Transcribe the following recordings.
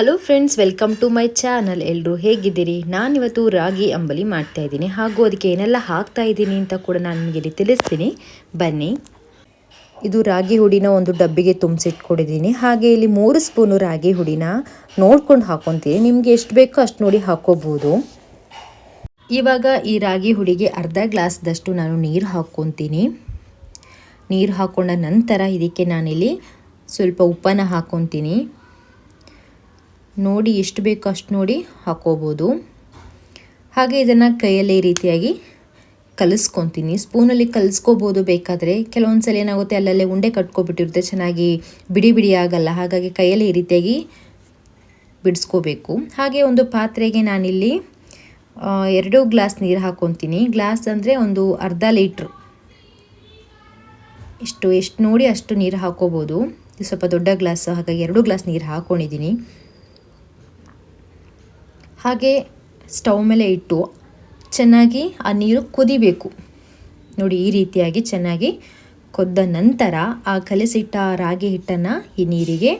Hello friends welcome to my channel ಎಲ್ಲರೂ ಹೇಗಿದ್ದೀರಿ? ನಾನಿವತ್ತು ರಾಗಿ ಅಂಬಲಿ ಮಾಡ್ತಾ ಇದ್ದೀನಿ. ಹಾಗೂ ಅದಕ್ಕೆ ಏನೆಲ್ಲ ಹಾಕ್ತಾ ಇದ್ದೀನಿ ಅಂತ ಕೂಡ ನಾನು ನಿಮಗೆ ಇಲ್ಲಿ ತಿಳಿಸ್ತೀನಿ. ಬನ್ನಿ. ಇದು ರಾಗಿ ಹುಡಿನ ಒಂದು ಡಬ್ಬಿಗೆ ತುಂಬಿಸಿಟ್ಕೊಂಡಿದ್ದೀನಿ. ಹಾಗೆ ಇಲ್ಲಿ ಮೂರು ಸ್ಪೂನು ರಾಗಿ ಹುಡಿನ ನೋಡ್ಕೊಂಡು ಹಾಕೊತೀನಿ. ನಿಮಗೆ ಎಷ್ಟು ಬೇಕೋ ಅಷ್ಟು ನೋಡಿ ಹಾಕೋಬೋದು. ಇವಾಗ ಈ ರಾಗಿ ಹುಡಿಗೆ ಅರ್ಧ ಗ್ಲಾಸ್ದಷ್ಟು ನಾನು ನೀರು ಹಾಕ್ಕೊತೀನಿ. ನೀರು ಹಾಕ್ಕೊಂಡ ನಂತರ ಇದಕ್ಕೆ ನಾನಿಲ್ಲಿ ಸ್ವಲ್ಪ ಉಪ್ಪನ್ನು ಹಾಕ್ಕೊತೀನಿ ನೋಡಿ ಎಷ್ಟು ಬೇಕೋ ಅಷ್ಟು ನೋಡಿ ಹಾಕೋಬೋದು. ಹಾಗೆ ಇದನ್ನು ಕೈಯಲ್ಲಿ ಈ ರೀತಿಯಾಗಿ ಕಲಿಸ್ಕೊತೀನಿ. ಸ್ಪೂನಲ್ಲಿ ಕಲಿಸ್ಕೋಬೋದು ಬೇಕಾದರೆ. ಕೆಲವೊಂದು ಸಲ ಏನಾಗುತ್ತೆ, ಅಲ್ಲಲ್ಲೇ ಉಂಡೆ ಕಟ್ಕೊಬಿಟ್ಟಿರುತ್ತೆ, ಚೆನ್ನಾಗಿ ಬಿಡಿ ಬಿಡಿ ಆಗಲ್ಲ. ಹಾಗಾಗಿ ಕೈಯಲ್ಲಿ ಈ ರೀತಿಯಾಗಿ ಬಿಡಿಸ್ಕೋಬೇಕು. ಹಾಗೆ ಒಂದು ಪಾತ್ರೆಗೆ ನಾನಿಲ್ಲಿ ಎರಡು ಗ್ಲಾಸ್ ನೀರು ಹಾಕ್ಕೊತೀನಿ ಗ್ಲಾಸ್ ಅಂದರೆ ಒಂದು ಅರ್ಧ ಲೀಟ್ರ್. ಇಷ್ಟು, ಎಷ್ಟು ನೋಡಿ ಅಷ್ಟು ನೀರು ಹಾಕೋಬೋದು. ಸ್ವಲ್ಪ ದೊಡ್ಡ ಗ್ಲಾಸ್, ಹಾಗಾಗಿ ಎರಡು ಗ್ಲಾಸ್ ನೀರು ಹಾಕ್ಕೊಂಡಿದ್ದೀನಿ ಹಾಗೆ ಸ್ಟವ್ ಮೇಲೆ ಇಟ್ಟು ಚೆನ್ನಾಗಿ ಆ ನೀರು ಕುದಿಬೇಕು. ನೋಡಿ, ಈ ರೀತಿಯಾಗಿ ಚೆನ್ನಾಗಿ ಕೊದ್ದ ನಂತರ ಆ ಕಲಸಿಟ್ಟ ರಾಗಿ ಹಿಟ್ಟನ್ನು ಈ ನೀರಿಗೆ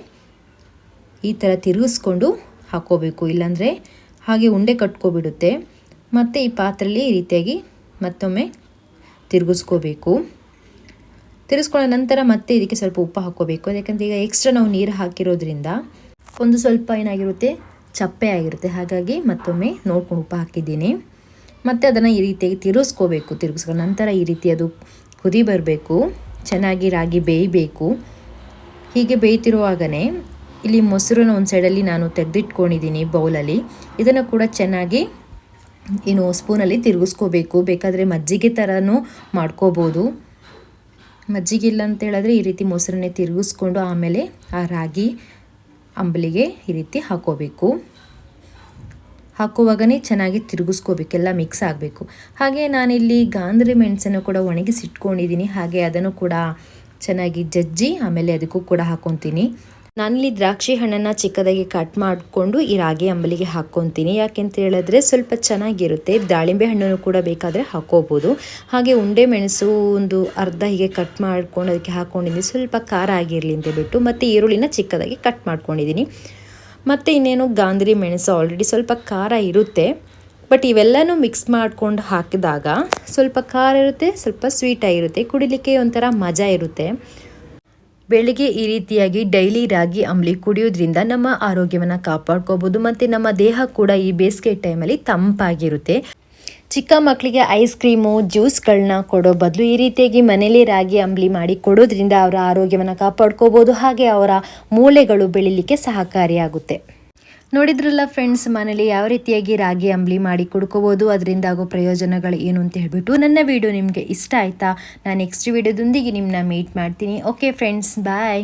ಈ ಥರ ತಿರುಗಿಸ್ಕೊಂಡು ಹಾಕೋಬೇಕು. ಇಲ್ಲಾಂದರೆ ಹಾಗೆ ಉಂಡೆ ಕಟ್ಕೊಬಿಡುತ್ತೆ. ಮತ್ತು ಈ ಪಾತ್ರೆಯಲ್ಲಿ ಈ ರೀತಿಯಾಗಿ ಮತ್ತೊಮ್ಮೆ ತಿರುಗಿಸ್ಕೋಬೇಕು. ತಿರುಗಿಸ್ಕೊಂಡ ನಂತರ ಮತ್ತೆ ಇದಕ್ಕೆ ಸ್ವಲ್ಪ ಉಪ್ಪು ಹಾಕೋಬೇಕು. ಯಾಕಂದರೆ ಈಗ ಎಕ್ಸ್ಟ್ರಾ ನಾವು ನೀರು ಹಾಕಿರೋದ್ರಿಂದ ಒಂದು ಸ್ವಲ್ಪ ಏನಾಗಿರುತ್ತೆ? ಚಪ್ಪೆ ಆಗಿರುತ್ತೆ. ಹಾಗಾಗಿ ಮತ್ತೊಮ್ಮೆ ನೋಡ್ಕೊಂಡು ಉಪ್ಪು ಹಾಕಿದ್ದೀನಿ. ಮತ್ತು ಅದನ್ನು ಈ ರೀತಿಯಾಗಿ ತಿರುಗಿಸ್ಕೋಬೇಕು. ತಿರುಗಿಸ್ಕೊ ನಂತರ ಈ ರೀತಿ ಅದು ಕುದಿ ಬರಬೇಕು. ಚೆನ್ನಾಗಿ ರಾಗಿ ಬೇಯಬೇಕು. ಹೀಗೆ ಬೇಯ್ತಿರುವಾಗನೇ ಇಲ್ಲಿ ಮೊಸರನ್ನ ಒಂದು ಸೈಡಲ್ಲಿ ನಾನು ತೆಗೆದಿಟ್ಕೊಂಡಿದ್ದೀನಿ ಬೌಲಲ್ಲಿ. ಇದನ್ನು ಕೂಡ ಚೆನ್ನಾಗಿ ಏನು ಸ್ಪೂನಲ್ಲಿ ತಿರುಗಿಸ್ಕೋಬೇಕು. ಬೇಕಾದರೆ ಮಜ್ಜಿಗೆ ಥರನೂ ಮಾಡ್ಕೋಬೋದು. ಮಜ್ಜಿಗೆ ಇಲ್ಲ ಅಂತ ಹೇಳಿದ್ರೆ ಈ ರೀತಿ ಮೊಸರನ್ನೇ ತಿರುಗಿಸ್ಕೊಂಡು ಆಮೇಲೆ ಆ ರಾಗಿ ಅಂಬಲಿಗೆ ಈ ರೀತಿ ಹಾಕೋಬೇಕು. ಹಾಕುವಾಗನೇ ಚೆನ್ನಾಗಿ ತಿರುಗಿಸ್ಕೋಬೇಕೆಲ್ಲ ಮಿಕ್ಸ್ ಆಗಬೇಕು. ಹಾಗೆ ನಾನಿಲ್ಲಿ ಗಾಂಧ್ರಿ ಮೆಣಸನ್ನು ಕೂಡ ಒಣಗಿಸಿಟ್ಕೊಂಡಿದ್ದೀನಿ. ಹಾಗೆ ಅದನ್ನು ಕೂಡ ಚೆನ್ನಾಗಿ ಜಜ್ಜಿ ಆಮೇಲೆ ಅದಕ್ಕೂ ಕೂಡ ಹಾಕೊತೀನಿ. ನಾನಿಲ್ಲಿ ದ್ರಾಕ್ಷಿ ಹಣ್ಣನ್ನು ಚಿಕ್ಕದಾಗಿ ಕಟ್ ಮಾಡಿಕೊಂಡು ಈ ರಾಗಿ ಅಂಬಲಿಗೆ ಹಾಕ್ಕೊತೀನಿ. ಯಾಕೆಂತ ಹೇಳಿದ್ರೆ ಸ್ವಲ್ಪ ಚೆನ್ನಾಗಿರುತ್ತೆ. ದಾಳಿಂಬೆ ಹಣ್ಣನ್ನು ಕೂಡ ಬೇಕಾದರೆ ಹಾಕೋಬೋದು ಹಾಗೆ ಉಂಡೆ ಮೆಣಸು ಒಂದು ಅರ್ಧ ಹೀಗೆ ಕಟ್ ಮಾಡ್ಕೊಂಡು ಅದಕ್ಕೆ ಹಾಕ್ಕೊಂಡಿದ್ದೀನಿ. ಸ್ವಲ್ಪ ಖಾರ ಆಗಿರಲಿ ಅಂತ ಬಿಟ್ಟು ಮತ್ತು ಈರುಳ್ಳಿನ ಚಿಕ್ಕದಾಗಿ ಕಟ್ ಮಾಡ್ಕೊಂಡಿದ್ದೀನಿ. ಮತ್ತು ಇನ್ನೇನು ಗಾಂಧರಿ ಮೆಣಸು ಆಲ್ರೆಡಿ ಸ್ವಲ್ಪ ಖಾರ ಇರುತ್ತೆ. ಬಟ್ ಇವೆಲ್ಲನೂ ಮಿಕ್ಸ್ ಮಾಡ್ಕೊಂಡು ಹಾಕಿದಾಗ ಸ್ವಲ್ಪ ಖಾರ ಇರುತ್ತೆ, ಸ್ವಲ್ಪ ಸ್ವೀಟಾಗಿರುತ್ತೆ ಕುಡಿಲಿಕ್ಕೆ ಒಂಥರ ಮಜಾ ಇರುತ್ತೆ. ಬೆಳಿಗ್ಗೆ ಈ ರೀತಿಯಾಗಿ ಡೈಲಿ ರಾಗಿ ಅಂಬ್ಲಿ ಕುಡಿಯೋದ್ರಿಂದ ನಮ್ಮ ಆರೋಗ್ಯವನ್ನು ಕಾಪಾಡ್ಕೋಬೋದು ಮತ್ತು ನಮ್ಮ ದೇಹ ಕೂಡ ಈ ಬೇಸಿಗೆ ಟೈಮಲ್ಲಿ ತಂಪಾಗಿರುತ್ತೆ. ಚಿಕ್ಕ ಮಕ್ಕಳಿಗೆ ಐಸ್ ಕ್ರೀಮು ಜ್ಯೂಸ್ಗಳನ್ನ ಕೊಡೋ ಬದಲು ಈ ರೀತಿಯಾಗಿ ಮನೇಲಿ ರಾಗಿ ಅಂಬ್ಲಿ ಮಾಡಿ ಕೊಡೋದ್ರಿಂದ ಅವರ ಆರೋಗ್ಯವನ್ನು ಕಾಪಾಡ್ಕೋಬೋದು ಹಾಗೆ ಅವರ ಮೂಳೆಗಳು ಬೆಳಿಲಿಕ್ಕೆ ಸಹಕಾರಿಯಾಗುತ್ತೆ. ನೋಡಿದ್ರಲ್ಲ ಫ್ರೆಂಡ್ಸ್ ಮನೇಲಿ ಯಾವ ರೀತಿಯಾಗಿ ರಾಗಿ ಅಂಬ್ಲಿ ಮಾಡಿ ಕುಡ್ಕೋಬೋದು? ಅದರಿಂದ ಆಗೋ ಪ್ರಯೋಜನಗಳು ಏನು ಅಂತ ಹೇಳ್ಬಿಟ್ಟು ನನ್ನ ವಿಡಿಯೋ ನಿಮಗೆ ಇಷ್ಟ ಆಯಿತಾ? ನಾನು ನೆಕ್ಸ್ಟ್ ವಿಡಿಯೋದೊಂದಿಗೆ ನಿಮ್ಮನ್ನ ಮೀಟ್ ಮಾಡ್ತೀನಿ. Okay friends bye